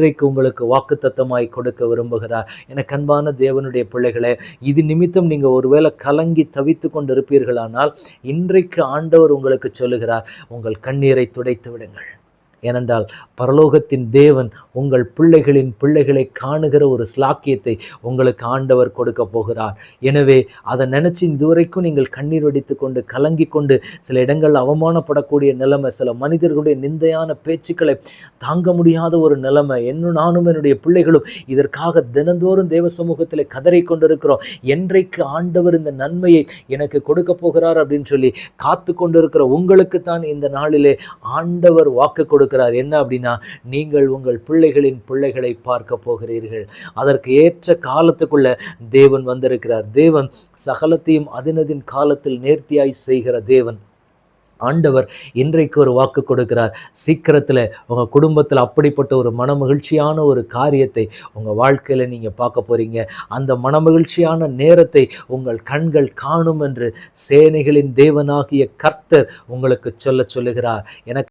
இன்றைக்கு உங்களுக்கு வாக்குத்தத்தமாய் கொடுக்க விரும்புகிறார். என கண்பான தேவனுடைய பிள்ளைகளே இது நிமித்தம் நீங்கள் ஒருவேளை கலங்கி தவித்து கொண்டு இருப்பீர்களானால் இன்றைக்கு ஆண்டவர் உங்களுக்கு சொல்லுகிறார் உங்கள் கண்ணீரை துடைத்து விடுங்கள். ஏனென்றால் பரலோகத்தின் தேவன் உங்கள் பிள்ளைகளின் பிள்ளைகளை காணுகிற ஒரு ஸ்லாக்கியத்தை உங்களுக்கு ஆண்டவர் கொடுக்க போகிறார். எனவே அதை நினச்சி இதுவரைக்கும் நீங்கள் கண்ணீர் வடித்து கொண்டு கலங்கி கொண்டு சில இடங்களில் அவமானப்படக்கூடிய நிலைமை சில மனிதர்களுடைய நிந்தையான பேச்சுக்களை தாங்க முடியாத ஒரு நிலைமை என்னும் நானும் என்னுடைய பிள்ளைகளும் இதற்காக தினந்தோறும் தேவ சமூகத்தில் கதறி கொண்டிருக்கிறோம். என்றைக்கு ஆண்டவர் இந்த நன்மையை எனக்கு கொடுக்க போகிறார் அப்படின்னு சொல்லி காத்து கொண்டிருக்கிற உங்களுக்கு தான் இந்த நாளிலே ஆண்டவர் வாக்கு சொல்லுகிறார் என்ன அப்படின்னா நீங்கள் உங்கள் பிள்ளைகளின் பிள்ளைகளை பார்க்க போகிறீர்கள். அதற்கு ஏற்ற காலத்துக்குள்ள தேவன் வந்திருக்கிறார். தேவன் சகலத்தையும் அதினதின் காலத்தில் நேர்த்தியாய் செய்கிற தேவன். ஆண்டவர் இன்றைக்கு ஒரு வாக்கு கொடுக்கிறார். சீக்கிரத்தில் உங்கள் குடும்பத்தில் அப்படிப்பட்ட ஒரு மனமகிழ்ச்சியான ஒரு காரியத்தை உங்கள் வாழ்க்கையில் நீங்கள் பார்க்க போகிறீங்க அந்த மனமகிழ்ச்சியான நேரத்தை உங்கள் கண்கள் காணும் என்று சேனைகளின் தேவனாகிய கர்த்தர் உங்களுக்கு சொல்ல சொல்லுகிறார். எனக்கு